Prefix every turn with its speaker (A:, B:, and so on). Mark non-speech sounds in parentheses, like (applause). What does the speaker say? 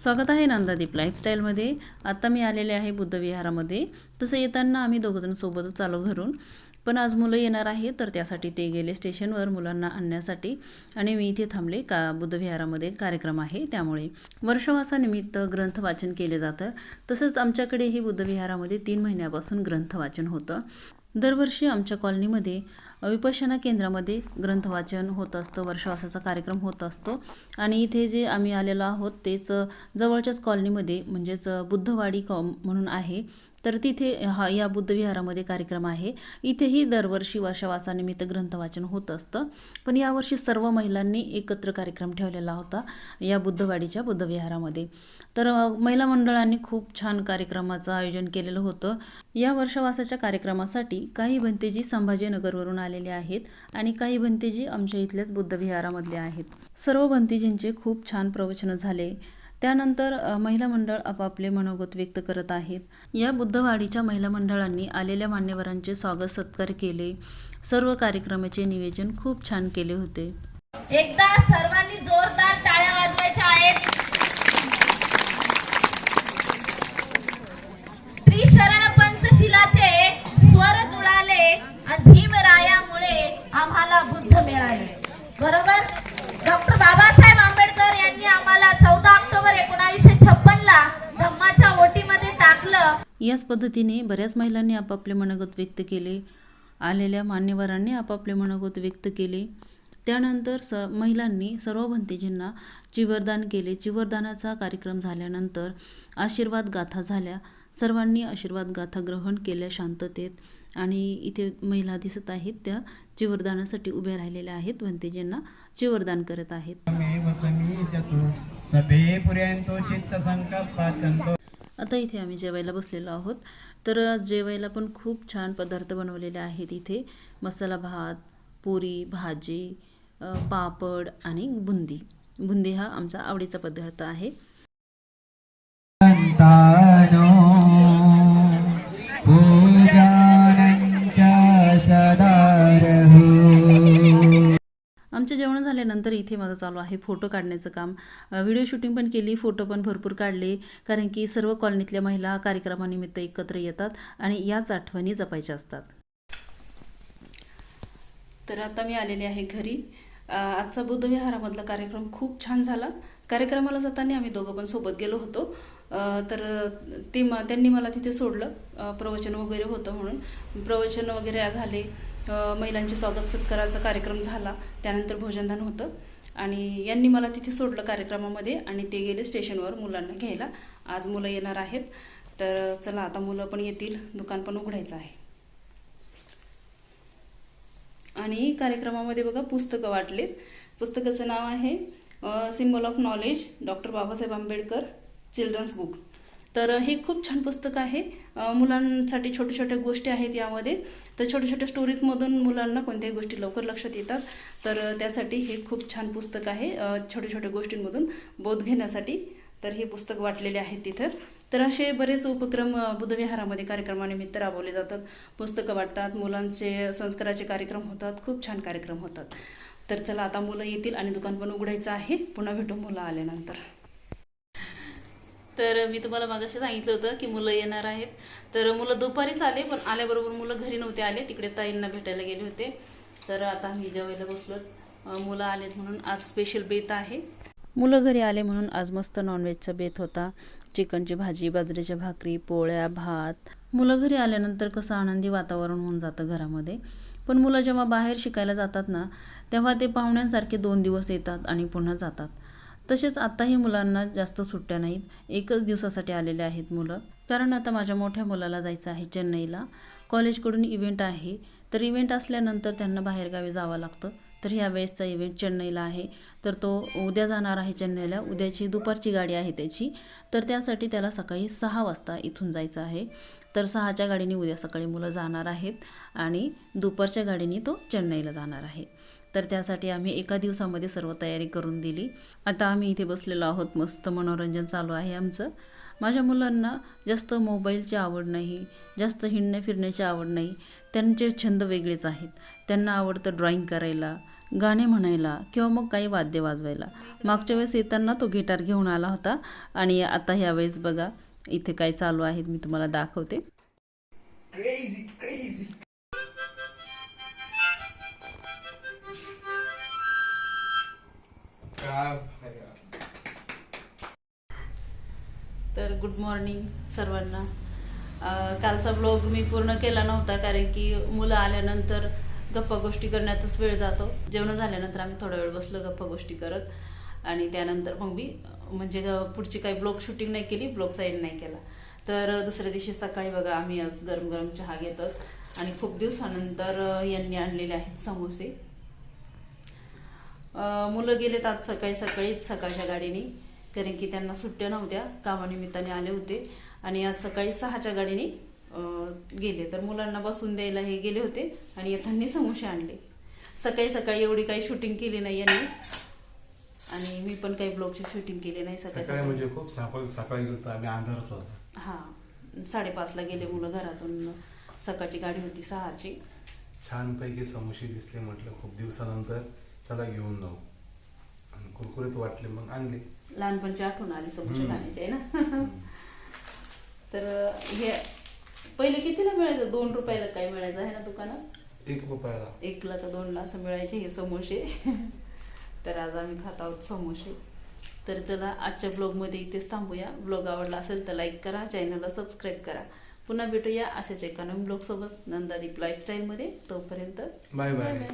A: स्वागत आहे नंदादीप लाईफस्टाईलमध्ये आत्ता मी आलेले आहे बुद्धविहारामध्ये. तसं येताना आम्ही दोघंजण सोबतच आलो घरून. पण आज मुलं येणार आहे तर त्यासाठी ते गेले स्टेशनवर मुलांना आणण्यासाठी. आणि मी इथे थांबले का बुद्धविहारामध्ये कार्यक्रम आहे त्यामुळे. वर्षवासानिमित्त ग्रंथ वाचन केले जातं. तसंच आमच्याकडेही बुद्धविहारामध्ये तीन महिन्यापासून ग्रंथ वाचन होतं. दरवर्षी आमच्या कॉलनीमध्ये विपश्यना केंद्रामध्ये ग्रंथवाचन होत असतं वर्षवासाचा कार्यक्रम होत असतो. आणि इथे जे आम्ही आलेलो आहोत तेच जवळच्याच कॉलनीमध्ये म्हणजेच बुद्धवाडी कॉम म्हणून आहे. तर तिथे हा या बुद्धविहारामध्ये कार्यक्रम आहे. इथेही दरवर्षी वर्षावासानिमित्त ग्रंथवाचन होत असतं. पण यावर्षी सर्व महिलांनी एकत्र कार्यक्रम ठेवलेला होता या बुद्धवाडीच्या बुद्धविहारामध्ये. तर महिला मंडळांनी खूप छान कार्यक्रमाचं आयोजन केलेलं होतं. या वर्षावासाच्या कार्यक्रमासाठी काही भंतेजी संभाजीनगरवरून आलेले आहेत आणि काही भंतेजी आमच्या इथल्याच बुद्धविहारामधले आहेत. सर्व भंतेजींचे खूप छान प्रवचनं झाले. त्यानंतर महिला मंडळ आपापले मनोगत व्यक्त करत आहेत. या बुद्धवाडीच्या महिला मंडळांनी आलेल्या मान्यवरांचे स्वागत सत्कार केले. सर्व कार्यक्रमाचे नियोजन खूप छान केले होते.
B: एकदा सर्वांनी जोरदार टाळ्या वाजवायच्या आहेत.
A: याच पद्धतीने बऱ्याच महिलांनी आपापले मनोगत व्यक्त केले. आलेल्या मान्यवरांनी आपापले मनोगत व्यक्त केले. त्यानंतर स महिलांनी सर्व भंतेजींना चिवरदान केले. चिवरदानाचा कार्यक्रम झाल्यानंतर आशीर्वाद गाथा झाल्या. सर्वांनी आशीर्वाद गाथा ग्रहण केल्या शांततेत. आणि इथे महिला दिसत आहेत. त्या चिवरदानासाठी उभ्या राहिलेल्या आहेत. भंतेजींना चिवरदान करत आहेत. आता इथे आम्ही जेवायला बसलेलो आहोत. तर जेवायला पण खूप छान पदार्थ बनवलेले आहेत इथे. मसाला भात पुरी भाजी पापड आणि बुंदी. बुंदी हा आमचा आवडीचा पदार्थ आहे. झाल्यानंतर इथे माझं चालू आहे फोटो काढण्याचं काम. व्हिडिओ शूटिंग पण केली फोटो पण भरपूर काढले कारण की सर्व कॉलनीतल्या महिला कार्यक्रमानिमित्त एकत्र येतात आणि याच आठवणी जपायच्या असतात. तर आता मी आलेले आहे घरी. आजचा बुद्धविहारामधला कार्यक्रम खूप छान झाला. कार्यक्रमाला जाताना आम्ही दोघं पण सोबत गेलो होतो. तर ते म त्यांनी मला तिथे सोडलं. प्रवचन वगैरे होतं म्हणून. प्रवचन वगैरे झाले. महिलांचे स्वागत सत्काराचा कार्यक्रम झाला. त्यानंतर भोजनदान होतं. आणि यांनी मला तिथे सोडलं कार्यक्रमामध्ये आणि ते गेले स्टेशनवर मुलांना घ्यायला. आज मुलं येणार आहेत. तर चला आता मुलं पण येतील. दुकान पण उघडायचं आहे. आणि कार्यक्रमामध्ये बघा पुस्तकं वाटलेत. पुस्तकाचं नाव आहे symbol of knowledge doctor Babasaheb Ambedkar children's book. तर हे खूप छान पुस्तक आहे. मुलांसाठी छोट्या छोट्या गोष्टी आहेत यामध्ये. तर छोट्या छोट्या स्टोरीजमधून मुलांना कोणत्याही गोष्टी लवकर लक्षात येतात. तर त्यासाठी हे खूप छान पुस्तक आहे छोट्या छोट्या गोष्टींमधून बोध घेण्यासाठी. तर हे पुस्तक वाटलेले आहेत तिथं. तर असे बरेच उपक्रम बुधविहारामध्ये कार्यक्रमानिमित्त राबवले जातात. पुस्तकं वाटतात मुलांचे संस्काराचे कार्यक्रम होतात खूप छान कार्यक्रम होतात. तर चला आता मुलं येतील आणि दुकान पण उघडायचं आहे. पुन्हा भेटू मुलं आल्यानंतर. तर मी तुम्हाला मागाशी सांगितलं होतं की मुलं येणार आहेत. तर मुलं दुपारीच आले पण आल्याबरोबर मुलं घरी नव्हते आले. तिकडे ताईंना भेटायला गेले होते. तर आता आम्ही जेवायला बसलो. मुलं आलेत म्हणून आज स्पेशल बेत आहे. मुलं घरी आले म्हणून आज मस्त नॉनव्हेजचा बेत होता. चिकनची भाजी बाजरीच्या भाकरी पोळ्या भात. मुलं घरी आल्यानंतर कसं आनंदी वातावरण होऊन जातं घरामध्ये. पण मुलं जेव्हा बाहेर शिकायला जातात ना तेव्हा ते पाहुण्यांसारखे दोन दिवस येतात आणि पुन्हा जातात. तसेच आत्ताही मुलांना जास्त सुट्ट्या नाहीत. एकच दिवसासाठी आलेले आहेत मुलं. कारण आता माझ्या मोठ्या मुलाला जायचं आहे चेन्नईला. कॉलेजकडून इव्हेंट आहे. तर इव्हेंट असल्यानंतर त्यांना बाहेरगावी जावं लागतं. तर ह्या वेळेसचा इव्हेंट चेन्नईला आहे. तर तो उद्या जाणार आहे चेन्नईला. उद्याची दुपारची गाडी आहे त्याची. तर त्यासाठी त्याला सकाळी सहा वाजता इथून जायचं आहे. तर सहाच्या गाडीने उद्या सकाळी मुलं जाणार आहेत. आणि दुपारच्या गाडीने तो चेन्नईला जाणार आहे. तर त्यासाठी आम्ही एका दिवसामध्ये सर्व तयारी करून दिली. आता आम्ही इथे बसलेलो आहोत. मस्त मनोरंजन चालू आहे आमचं. माझ्या मुलांना जास्त मोबाईलची आवड नाही जास्त हिंडण्या फिरण्याची आवड नाही. त्यांचे छंद वेगळेच आहेत. त्यांना आवडतं ड्रॉईंग करायला गाणे म्हणायला किंवा मग काही वाद्य वाजवायला. मागच्या वेळेस येताना तो गिटार घेऊन आला होता आणि आता ह्या वेळेस बघा इथे काय चालू आहेत मी तुम्हाला दाखवते. तर गुड मॉर्निंग सर्वांना. कालचा ब्लॉग मी पूर्ण केला नव्हता कारण की मुलं आल्यानंतर गप्पा गोष्टी करण्यातच वेळ जातो. जेवण झाल्यानंतर आम्ही थोडा वेळ बसलो गप्पा गोष्टी करत आणि त्यानंतर मग मी म्हणजे ग- पुढची काही ब्लॉग शूटिंग नाही केली ब्लॉग साईड नाही केला. तर दुसऱ्या दिवशी सकाळी बघा आम्ही आज गरम गरम चहा घेतात. आणि खूप दिवसानंतर यांनी आणलेले आहेत समोसे. मुलं गेलेत आज सकाळी सकाळीच सकाळच्या गाडीने कारण की त्यांना सुट्ट्या नव्हत्या कामानिमित्ताने आले होते. आणि आज सकाळी सहाच्या गाडीने गेले. तर मुलांना बसून द्यायला हे गेले होते आणि येताना समोसे आणले. सकाळी सकाळी एवढी काही शूटिंग केली नाही यांनी. आणि मी पण काही ब्लॉगची शूटिंग केली नाही सकाळी
C: म्हणजे खूप सकाळी सकाळी गेलो तर आम्ही अंधारच होतो.
A: हां साडेपाचला गेले मुलं घरातून. सकाळची गाडी होती सहाची.
C: छानपैकी समोसे दिसले म्हटलं खूप दिवसानंतर. चला घेऊन जाऊ. आणि कुरकुरीत वाटले मग आणले.
A: लहानपणची आठवण आली
C: हम्म.
A: खाण्याची आहे ना? (laughs) तर हे पहिले कितीला मिळायचं? दोन रुपयाला काय मिळायचं? आहे ना दुकानात?
C: एक रुपयाला.
A: एकला का दोनला असं मिळायचे हे समोसे. (laughs) तर आज आम्ही खात आहोत समोसे. तर चला आजच्या ब्लॉगमध्ये इथेच थांबूया. ब्लॉग आवडला असेल तर लाईक करा चॅनलला सबस्क्राईब करा. पुन्हा भेटूया अशाच एका नवीन ब्लॉगसोबत नंदादीप लाईफस्टाईलमध्ये तोपर्यंत
C: बाय बाय
A: बाय